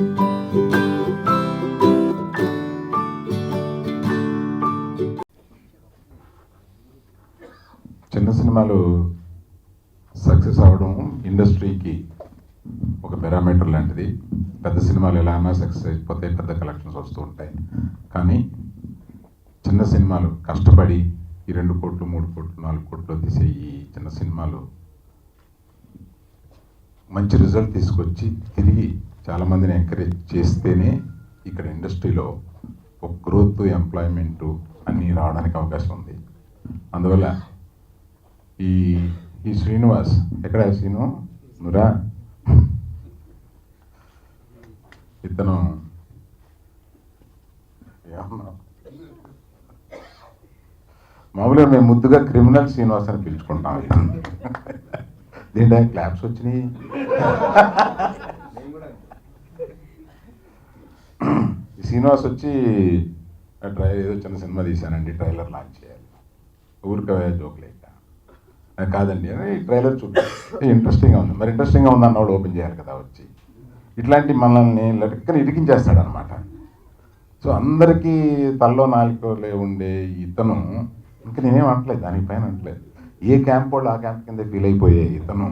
చిన్న సినిమాలు సక్సెస్ అవ్వడం ఇండస్ట్రీకి ఒక పారామీటర్ లాంటిది. పెద్ద సినిమాలు ఎలా అన్నా సక్సెస్ అయిపోతే పెద్ద కలెక్షన్స్ వస్తూ ఉంటాయి. కానీ చిన్న సినిమాలు కష్టపడి ఈ రెండు కోట్లు మూడు కోట్లు నాలుగు కోట్లు తీసే ఈ చిన్న సినిమాలు మంచి రిజల్ట్ తీసుకొచ్చి తిరిగి చాలామందిని ఎంకరేజ్ చేస్తేనే ఇక్కడ ఇండస్ట్రీలో ఒక గ్రోత్ ఎంప్లాయ్మెంటు అన్నీ రావడానికి అవకాశం ఉంది. అందువల్ల ఈ ఈ శ్రీనివాస్ ఎక్కడ శ్రీను? నురా? ఇతను మామూలుగా మేము ముద్దుగా క్రిమినల్ శ్రీనివాస్ అని పిలుచుకుంటాం. దీని దీంట్లో క్లాప్స్ వచ్చినాయి ఈ శ్రీనివాస్ వచ్చి ట్రై ఏదో చిన్న సినిమా తీశానండి ట్రైలర్ లాంచ్ చేయాలి. ఊరికే జోక్ లేక కాదండి అని ట్రైలర్ చూద్దాం. ఇంట్రెస్టింగ్గా ఉంది. మరి ఇంట్రెస్టింగ్గా ఉంది అన్నవాడు ఓపెన్ చేయాలి కదా వచ్చి. ఇట్లాంటి మనల్ని లెక్కన ఇరికించేస్తాడు అనమాట సో అందరికీ తల్లో నాలుగులే ఉండే ఇతను ఇంకా నేనేం అనట్లేదు దానిపైన అనట్లేదు. ఏ క్యాంప్ వాళ్ళు ఆ క్యాంప్ కింద ఫీల్ అయిపోయే ఇతను.